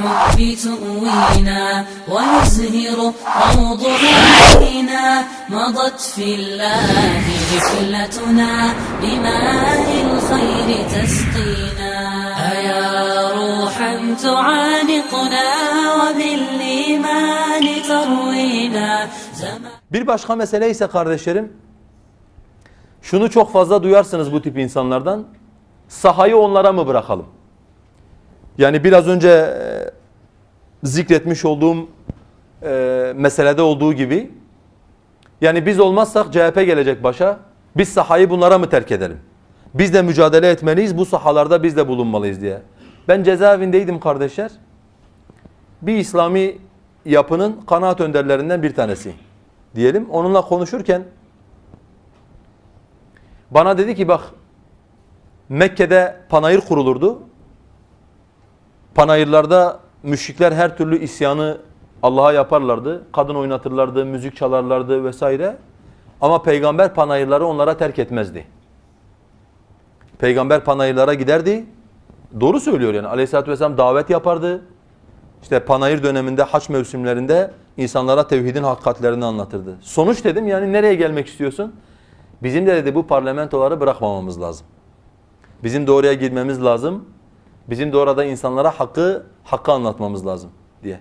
الحب تؤوينا ويزهر روضها علينا مضت في الله جفلتنا بماء الخير تسقينا أيا روحا تعانقنا وبالإيمان تروينا زمان Bir başka mesele ise kardeşlerim, şunu çok fazla duyarsınız bu tip insanlardan. Sahayı onlara mı bırakalım? Yani biraz önce e, zikretmiş olduğum e, meselede olduğu gibi, yani biz olmazsak CHP gelecek başa, biz sahayı bunlara mı terk edelim? Biz de mücadele etmeliyiz, bu sahalarda biz de bulunmalıyız diye. Ben cezaevindeydim kardeşler. Bir İslami yapının kanaat önderlerinden bir tanesi diyelim. Onunla konuşurken bana dedi ki bak Mekke'de panayır kurulurdu. Panayırlarda müşrikler her türlü isyanı Allah'a yaparlardı. Kadın oynatırlardı, müzik çalarlardı vesaire. Ama peygamber panayırları onlara terk etmezdi. Peygamber panayırlara giderdi. Doğru söylüyor yani. Aleyhisselatü vesselam davet yapardı. İşte panayır döneminde, haç mevsimlerinde insanlara tevhidin hakikatlerini anlatırdı. Sonuç dedim yani nereye gelmek istiyorsun? Bizim de dedi bu parlamentoları bırakmamamız lazım. Bizim de oraya girmemiz lazım. Bizim de orada insanlara hakkı, hakkı anlatmamız lazım diye.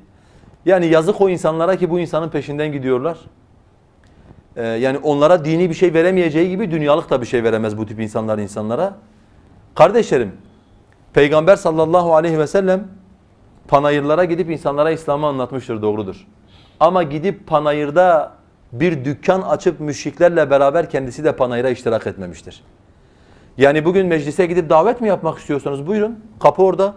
Yani yazık o insanlara ki bu insanın peşinden gidiyorlar. Ee, yani onlara dini bir şey veremeyeceği gibi dünyalık da bir şey veremez bu tip insanlar insanlara. Kardeşlerim, Peygamber sallallahu aleyhi ve sellem panayırlara gidip insanlara İslam'ı anlatmıştır doğrudur. Ama gidip panayırda bir dükkan açıp müşriklerle beraber kendisi de panayıra iştirak etmemiştir. Yani bugün meclise gidip davet mi yapmak istiyorsanız buyurun. Kapı orada.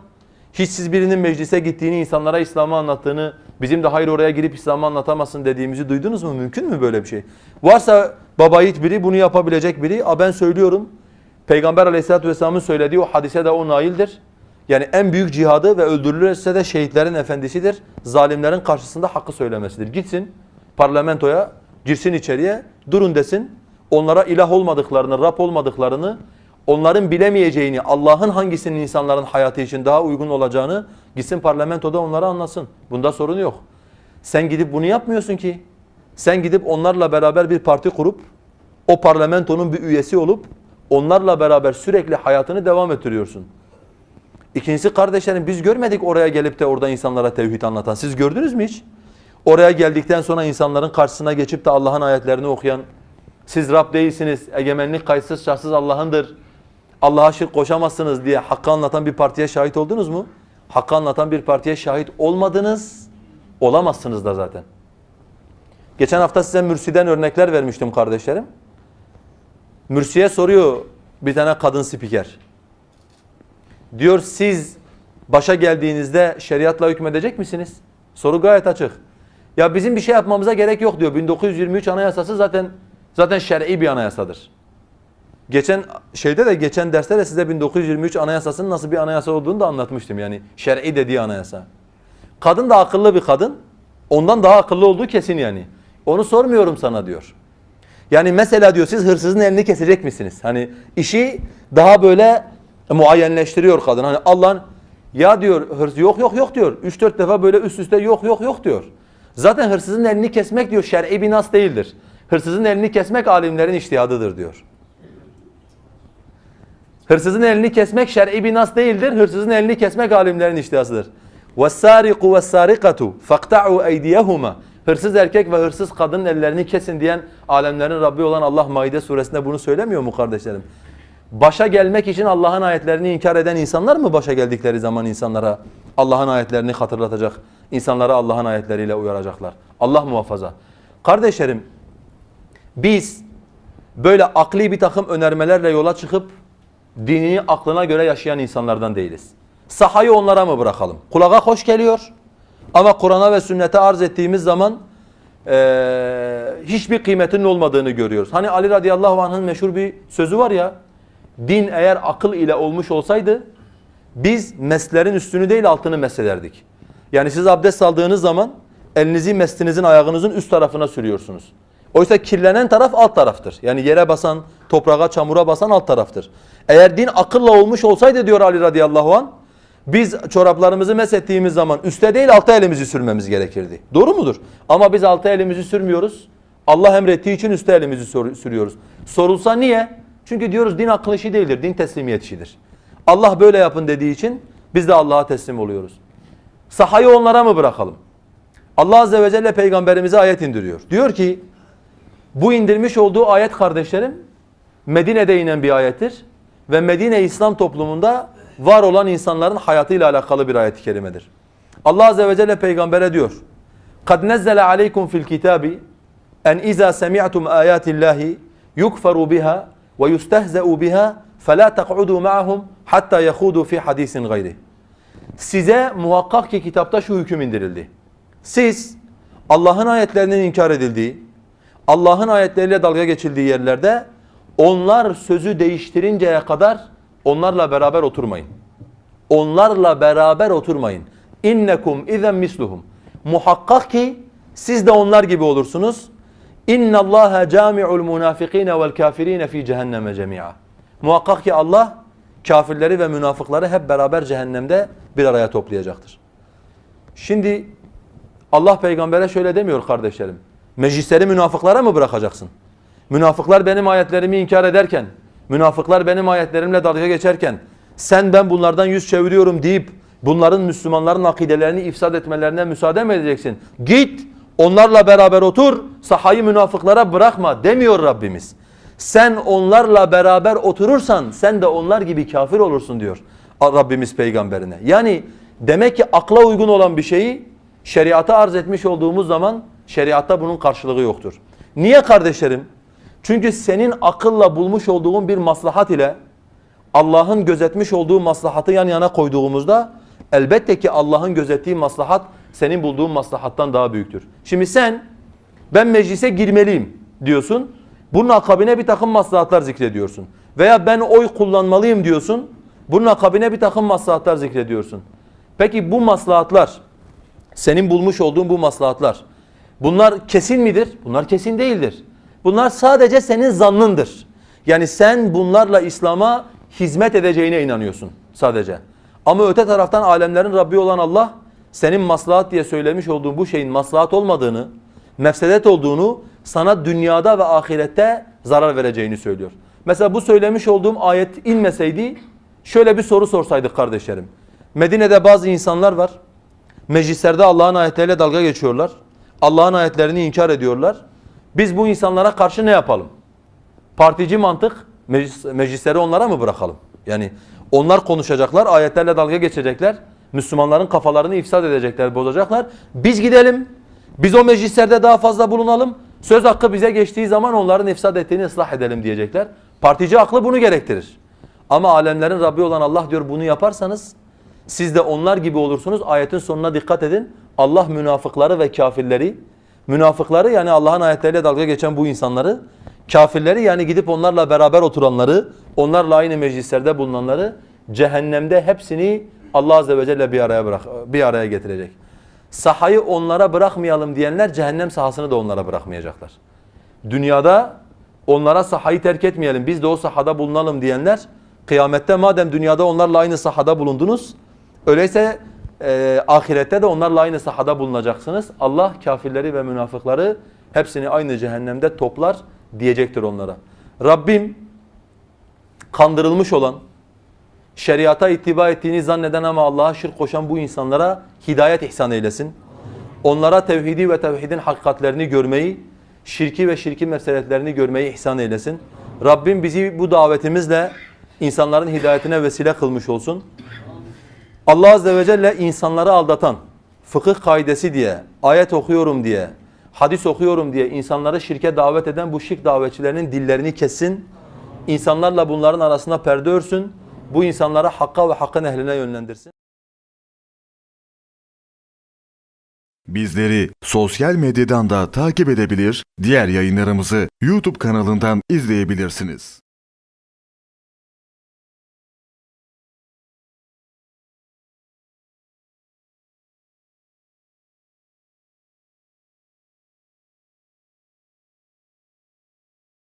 Hiç siz birinin meclise gittiğini, insanlara İslam'ı anlattığını, bizim de hayır oraya girip İslam'ı anlatamazsın dediğimizi duydunuz mu? Mümkün mü böyle bir şey? Varsa baba yiğit biri, bunu yapabilecek biri. A ben söylüyorum. Peygamber aleyhissalatü vesselamın söylediği o hadise de o naildir. Yani en büyük cihadı ve öldürülürse de şehitlerin efendisidir. Zalimlerin karşısında hakkı söylemesidir. Gitsin parlamentoya, girsin içeriye, durun desin. Onlara ilah olmadıklarını, Rab olmadıklarını, onların bilemeyeceğini, Allah'ın hangisinin insanların hayatı için daha uygun olacağını gitsin parlamentoda onlara anlasın. Bunda sorun yok. Sen gidip bunu yapmıyorsun ki. Sen gidip onlarla beraber bir parti kurup, o parlamentonun bir üyesi olup, onlarla beraber sürekli hayatını devam ettiriyorsun. İkincisi kardeşlerim biz görmedik oraya gelip de orada insanlara tevhid anlatan. Siz gördünüz mü hiç? Oraya geldikten sonra insanların karşısına geçip de Allah'ın ayetlerini okuyan, siz Rab değilsiniz, egemenlik kayıtsız şartsız Allah'ındır, Allah'a şirk koşamazsınız diye hakkı anlatan bir partiye şahit oldunuz mu? Hakkı anlatan bir partiye şahit olmadınız, olamazsınız da zaten. Geçen hafta size Mürsi'den örnekler vermiştim kardeşlerim. Mürsi'ye soruyor bir tane kadın spiker. Diyor siz başa geldiğinizde şeriatla hükmedecek misiniz? Soru gayet açık. Ya bizim bir şey yapmamıza gerek yok diyor. 1923 anayasası zaten zaten şer'i bir anayasadır. Geçen şeyde de geçen derste de size 1923 anayasasının nasıl bir anayasa olduğunu da anlatmıştım. Yani şer'i dediği anayasa. Kadın da akıllı bir kadın. Ondan daha akıllı olduğu kesin yani. Onu sormuyorum sana diyor. Yani mesela diyor siz hırsızın elini kesecek misiniz? Hani işi daha böyle muayyenleştiriyor kadın. Hani Allah'ın ya diyor hırs yok yok yok diyor. 3-4 defa böyle üst üste yok yok yok diyor. Zaten hırsızın elini kesmek diyor şer'i bir nas değildir. Hırsızın elini kesmek alimlerin iştihadıdır diyor. Hırsızın elini kesmek şer'i bir nas değildir. Hırsızın elini kesmek alimlerin iştihasıdır. وَالسَّارِقُ وَالسَّارِقَةُ فَاقْتَعُوا اَيْدِيَهُمَا Hırsız erkek ve hırsız kadının ellerini kesin diyen alemlerin Rabbi olan Allah Maide suresinde bunu söylemiyor mu kardeşlerim? Başa gelmek için Allah'ın ayetlerini inkar eden insanlar mı başa geldikleri zaman insanlara Allah'ın ayetlerini hatırlatacak, insanlara Allah'ın ayetleriyle uyaracaklar? Allah muhafaza. Kardeşlerim, biz böyle akli bir takım önermelerle yola çıkıp dinini aklına göre yaşayan insanlardan değiliz. Sahayı onlara mı bırakalım? Kulağa hoş geliyor ama Kur'an'a ve sünnete arz ettiğimiz zaman eee, hiçbir kıymetinin olmadığını görüyoruz. Hani Ali radıyallahu anh'ın meşhur bir sözü var ya, din eğer akıl ile olmuş olsaydı biz meslerin üstünü değil altını meslerdik. Yani siz abdest aldığınız zaman elinizi meslinizin ayağınızın üst tarafına sürüyorsunuz. Oysa kirlenen taraf alt taraftır. Yani yere basan, toprağa, çamura basan alt taraftır. Eğer din akılla olmuş olsaydı diyor Ali radıyallahu an, Biz çoraplarımızı mesettiğimiz zaman üste değil alta elimizi sürmemiz gerekirdi. Doğru mudur? Ama biz alta elimizi sürmüyoruz. Allah emrettiği için üste elimizi sürüyoruz. Sorulsa niye? Çünkü diyoruz din akıl işi değildir, din teslimiyet işidir. Allah böyle yapın dediği için biz de Allah'a teslim oluyoruz. Sahayı onlara mı bırakalım? Allah Azze ve Celle peygamberimize ayet indiriyor. Diyor ki bu indirmiş olduğu ayet kardeşlerim Medine'de inen bir ayettir ve Medine İslam toplumunda var olan insanların hayatıyla alakalı bir ayet-i kerimedir. Allah Azze ve Celle peygambere diyor قَدْ نَزَّلَ عَلَيْكُمْ فِي الْكِتَابِ اَنْ اِذَا سَمِعْتُمْ آيَاتِ اللّٰهِ يُكْفَرُ بِهَا وَيُسْتَهْزَأُ بِهَا فَلَا تَقْعُدُوا مَعَهُمْ حَتَّى يَخُودُوا فِي حَدِيثٍ غَيْرِهِ Size muhakkak ki kitapta şu hüküm indirildi. Siz Allah'ın ayetlerinin inkar edildiği, Allah'ın ayetleriyle dalga geçildiği yerlerde onlar sözü değiştirinceye kadar onlarla beraber oturmayın. Onlarla beraber oturmayın. İnnekum izen misluhum. Muhakkak ki siz de onlar gibi olursunuz. İnna Allaha cami'ul munafikine vel kafirine fi cehenneme cemi'a. Muhakkak ki Allah kafirleri ve münafıkları hep beraber cehennemde bir araya toplayacaktır. Şimdi Allah peygambere şöyle demiyor kardeşlerim. Meclisleri münafıklara mı bırakacaksın? Münafıklar benim ayetlerimi inkar ederken, münafıklar benim ayetlerimle dalga geçerken, sen ben bunlardan yüz çeviriyorum deyip bunların Müslümanların akidelerini ifsad etmelerine müsaade mi edeceksin? Git onlarla beraber otur, sahayı münafıklara bırakma demiyor Rabbimiz. Sen onlarla beraber oturursan sen de onlar gibi kafir olursun diyor Rabbimiz peygamberine. Yani demek ki akla uygun olan bir şeyi şeriata arz etmiş olduğumuz zaman şeriatta bunun karşılığı yoktur. Niye kardeşlerim? Çünkü senin akılla bulmuş olduğun bir maslahat ile Allah'ın gözetmiş olduğu maslahatı yan yana koyduğumuzda elbette ki Allah'ın gözettiği maslahat senin bulduğun maslahattan daha büyüktür. Şimdi sen ben meclise girmeliyim diyorsun. Bunun akabine bir takım maslahatlar zikrediyorsun. Veya ben oy kullanmalıyım diyorsun. Bunun akabine bir takım maslahatlar zikrediyorsun. Peki bu maslahatlar senin bulmuş olduğun bu maslahatlar bunlar kesin midir? Bunlar kesin değildir. Bunlar sadece senin zannındır. Yani sen bunlarla İslam'a hizmet edeceğine inanıyorsun sadece. Ama öte taraftan alemlerin Rabbi olan Allah senin maslahat diye söylemiş olduğun bu şeyin maslahat olmadığını, mefsedet olduğunu sana dünyada ve ahirette zarar vereceğini söylüyor. Mesela bu söylemiş olduğum ayet inmeseydi şöyle bir soru sorsaydık kardeşlerim. Medine'de bazı insanlar var. Meclislerde Allah'ın ayetleriyle dalga geçiyorlar. Allah'ın ayetlerini inkar ediyorlar. Biz bu insanlara karşı ne yapalım? Partici mantık meclis, meclisleri onlara mı bırakalım? Yani onlar konuşacaklar, ayetlerle dalga geçecekler. Müslümanların kafalarını ifsad edecekler, bozacaklar. Biz gidelim. Biz o meclislerde daha fazla bulunalım. Söz hakkı bize geçtiği zaman onların ifsad ettiğini ıslah edelim diyecekler. Partici aklı bunu gerektirir. Ama alemlerin Rabbi olan Allah diyor bunu yaparsanız siz de onlar gibi olursunuz. Ayetin sonuna dikkat edin. Allah münafıkları ve kafirleri, münafıkları yani Allah'ın ayetleriyle dalga geçen bu insanları, kafirleri yani gidip onlarla beraber oturanları, onlarla aynı meclislerde bulunanları cehennemde hepsini Allah azze ve celle bir araya bırak bir araya getirecek. Sahayı onlara bırakmayalım diyenler cehennem sahasını da onlara bırakmayacaklar. Dünyada onlara sahayı terk etmeyelim, biz de o sahada bulunalım diyenler kıyamette madem dünyada onlarla aynı sahada bulundunuz, öyleyse e, ahirette de onlarla aynı sahada bulunacaksınız. Allah kafirleri ve münafıkları hepsini aynı cehennemde toplar diyecektir onlara. Rabbim kandırılmış olan, şeriata ittiba ettiğini zanneden ama Allah'a şirk koşan bu insanlara hidayet ihsan eylesin. Onlara tevhidi ve tevhidin hakikatlerini görmeyi, şirki ve şirki meselelerini görmeyi ihsan eylesin. Rabbim bizi bu davetimizle insanların hidayetine vesile kılmış olsun. Allah Azze ve Celle insanları aldatan, fıkıh kaidesi diye, ayet okuyorum diye, hadis okuyorum diye insanları şirke davet eden bu şirk davetçilerinin dillerini kessin. İnsanlarla bunların arasına perde örsün. Bu insanları hakka ve hakkın ehline yönlendirsin. Bizleri sosyal medyadan da takip edebilir, diğer yayınlarımızı YouTube kanalından izleyebilirsiniz.